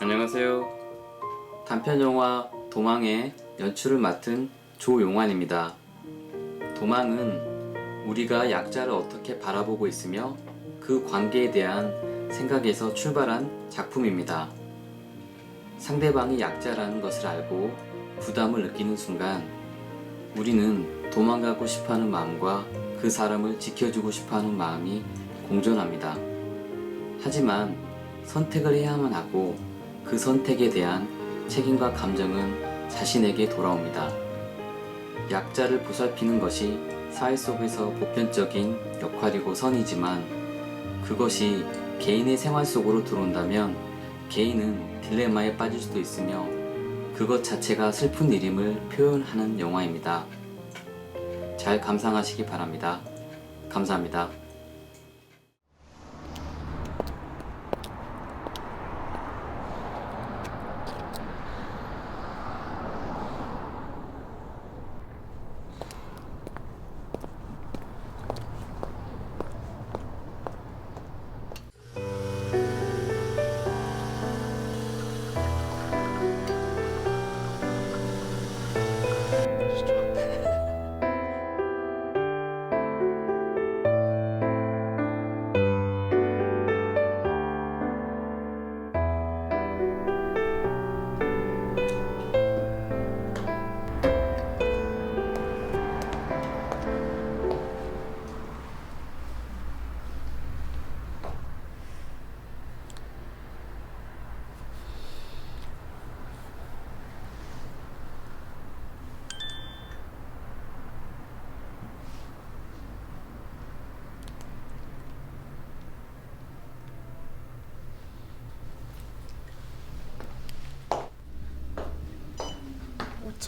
안녕하세요. 단편 영화 도망의 연출을 맡은 조용환입니다. 도망은 우리가 약자를 어떻게 바라보고 있으며 그 관계에 대한 생각에서 출발한 작품입니다. 상대방이 약자라는 것을 알고 부담을 느끼는 순간 우리는 도망가고 싶어 하는 마음과 그 사람을 지켜주고 싶어 하는 마음이 공존합니다. 하지만 선택을 해야만 하고 그 선택에 대한 책임과 감정은 자신에게 돌아옵니다. 약자를 보살피는 것이 사회 속에서 보편적인 역할이고 선이지만 그것이 개인의 생활 속으로 들어온다면 개인은 딜레마에 빠질 수도 있으며 그것 자체가 슬픈 일임을 표현하는 영화입니다. 잘 감상하시기 바랍니다. 감사합니다.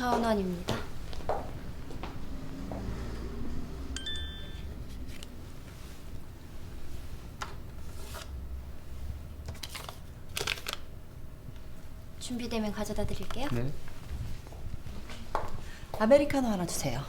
오천 원입니다. 준비되면 가져다 드릴게요. 네. 아메리카노 하나 주세요.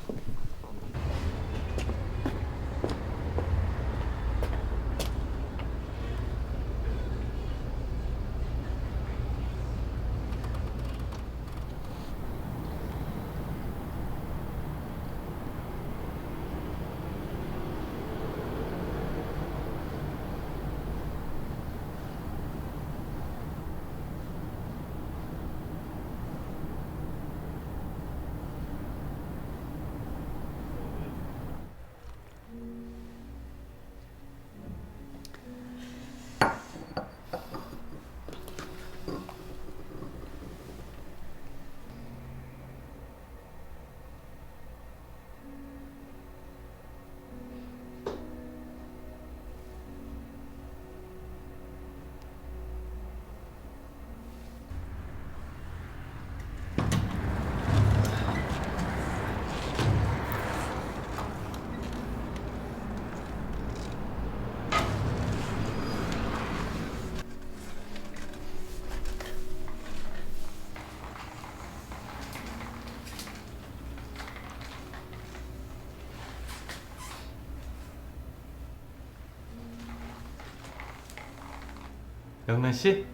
영란 씨?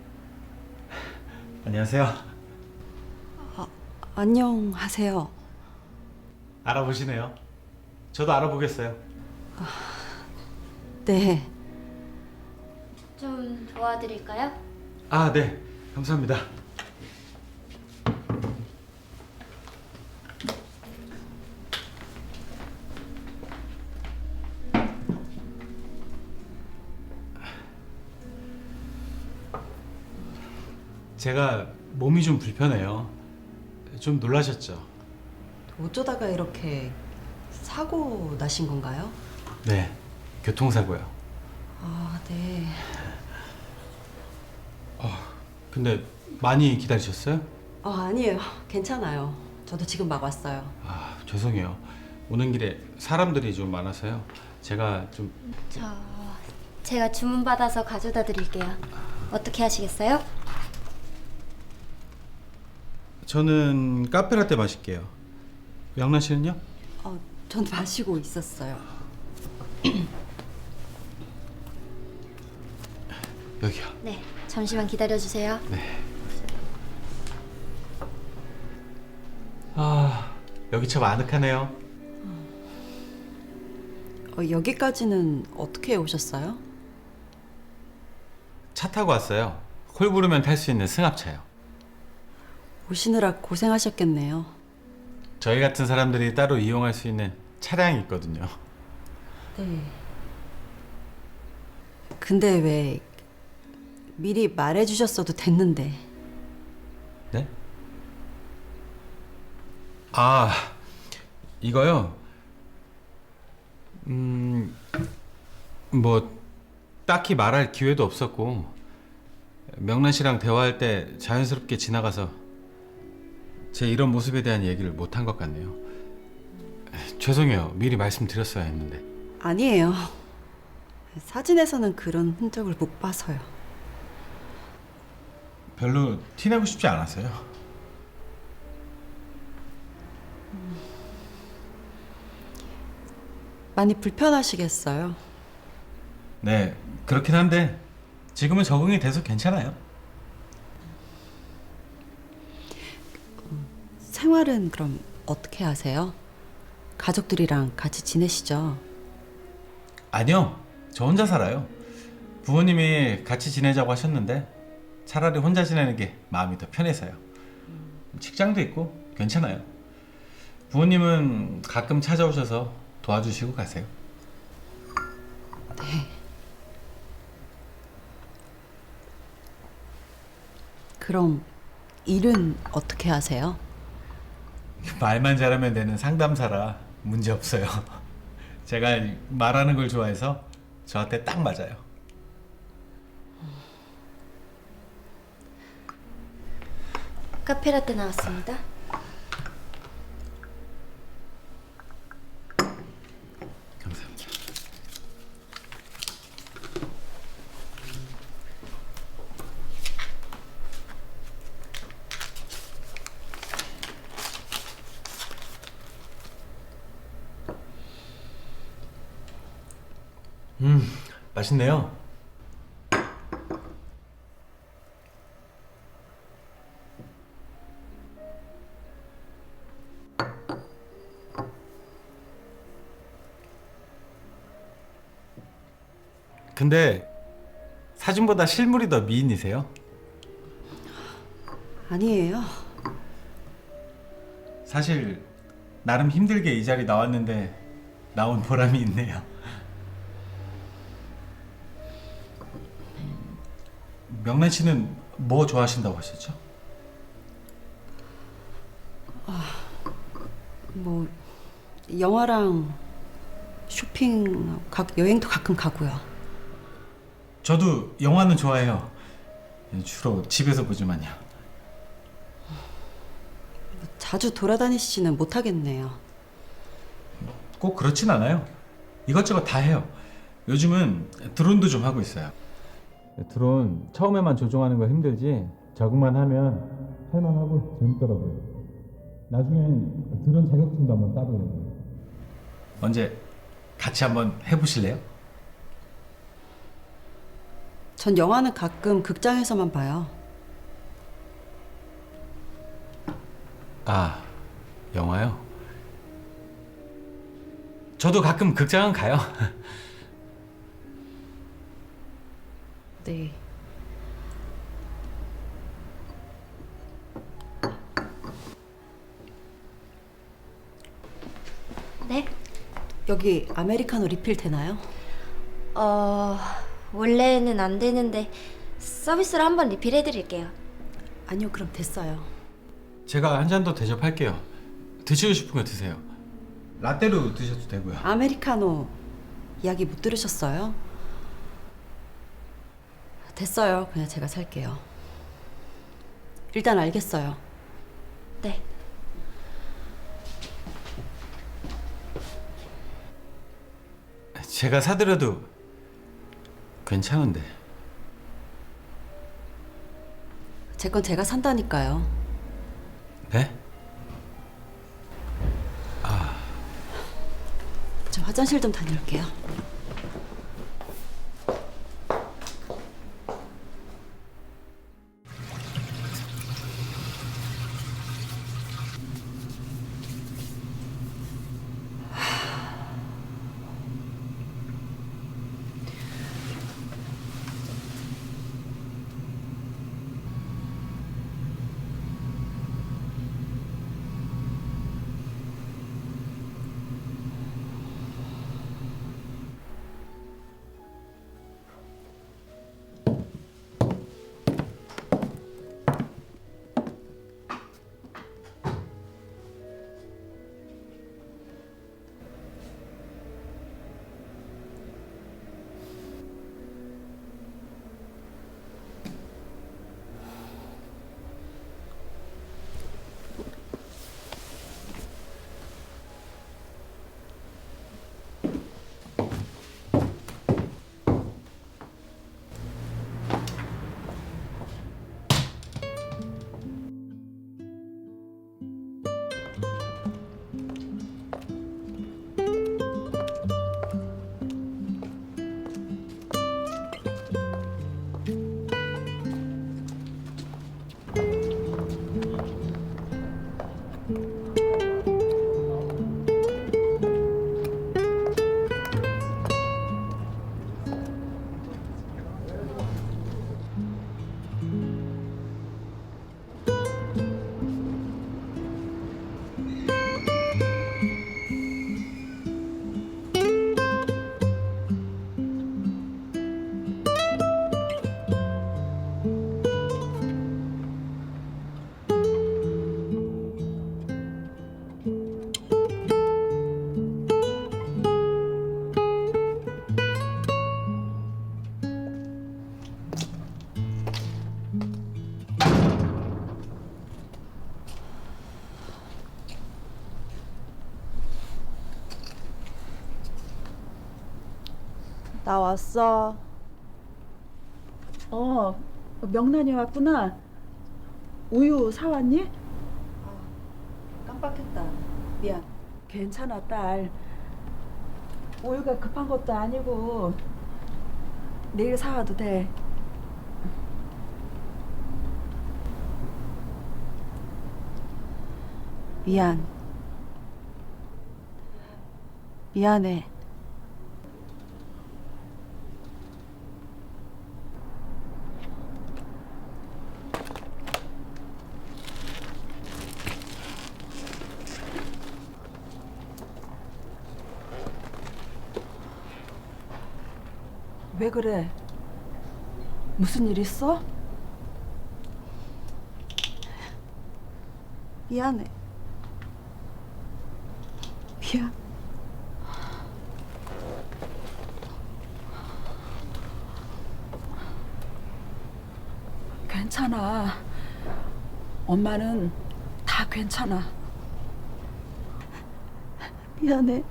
안녕하세요. 안녕하세요. 알아보시네요. 저도 알아보겠어요. 네. 좀 도와드릴까요? 아, 네. 감사합니다. 제가 몸이 좀 불편해요. 좀 놀라셨죠? 어쩌다가 이렇게 사고 나신 건가요? 네. 교통사고요. 아, 네. 근데 많이 기다리셨어요? 아, 아니에요. 괜찮아요. 저도 지금 막 왔어요. 아, 죄송해요. 오는 길에 사람들이 좀 많아서요. 제가 좀 저 제가 주문 받아서 가져다 드릴게요. 어떻게 하시겠어요? 저는 카페라떼 마실게요. 양란 씨는요? 어, 전 마시고 있었어요. 여기요. 네, 잠시만 기다려 주세요. 네. 아, 여기 참 아늑하네요. 어, 여기까지는 어떻게 오셨어요? 차 타고 왔어요. 콜 부르면 탈 수 있는 승합차요. 오시느라 고생하셨겠네요. 저희 같은 사람들이 따로 이용할 수 있는 차량이 있거든요. 네. 근데 왜 미리 말해주셨어도 됐는데 네? 아, 이거요. 음, 뭐 딱히 말할 기회도 없었고 명란 씨랑 대화할 때 자연스럽게 지나가서 제 이런 모습에 대한 얘기를 못한 것 같네요. 죄송해요. 미리 말씀드렸어야 했는데. 아니에요. 사진에서는 그런 흔적을 못 봐서요. 별로 티내고 싶지 않았어요. 많이 불편하시겠어요. 네, 그렇긴 한데 지금은 적응이 돼서 괜찮아요. 생활은 그럼 어떻게 하세요? 가족들이랑 같이 지내시죠? 아니요, 저 혼자 살아요. 부모님이 같이 지내자고 하셨는데 차라리 혼자 지내는 게 마음이 더 편해서요. 직장도 있고 괜찮아요. 부모님은 가끔 찾아오셔서 도와주시고 가세요. 그럼 일은 어떻게 하세요? 말만 잘하면 되는 상담사라 문제 없어요. 제가 말하는 걸 좋아해서 저한테 딱 맞아요. 카페라떼 나왔습니다. 음, 맛있네요. 근데 사진보다 실물이 더 미인이세요? 아니에요. 사실 나름 힘들게 이 자리 나왔는데 나온 보람이 있네요. 명란 씨는 뭐 좋아하신다고 하셨죠? 뭐 영화랑 쇼핑, 각 여행도 가끔 가고요. 저도 영화는 좋아해요. 주로 집에서 보지만요. 자주 돌아다니시지는 못하겠네요. 꼭 그렇진 않아요. 이것저것 다 해요. 요즘은 드론도 좀 하고 있어요. 드론 처음에만 조종하는 거 힘들지 적응만 하면 할만하고 재밌더라고요. 나중엔 드론 자격증도 한번 따보려고요. 언제 같이 한번 해보실래요? 전 영화는 가끔 극장에서만 봐요. 아, 영화요? 저도 가끔 극장은 가요. 네. 네? 여기 아메리카노 리필 되나요? 어, 원래는 안 되는데 서비스로 한번 리필해 드릴게요. 아니요, 그럼 됐어요. 제가 한 잔 더 대접할게요. 드시고 싶은 거 드세요. 라떼로 드셔도 되고요. 아메리카노 이야기 못 들으셨어요? 됐어요. 그냥 제가 살게요. 일단 알겠어요. 네. 제가 사드려도 괜찮은데. 제 건 제가 산다니까요. 네? 저 화장실 좀 다녀올게요. 나 왔어. 어, 명란이 왔구나. 우유 사왔니? 아, 깜빡했다. 미안. 괜찮아, 딸. 우유가 급한 것도 아니고 내일 사와도 돼. 미안. 미안해. 왜 그래? 무슨 일 있어? 미안해. 미안. 괜찮아. 엄마는 다 괜찮아. 미안해.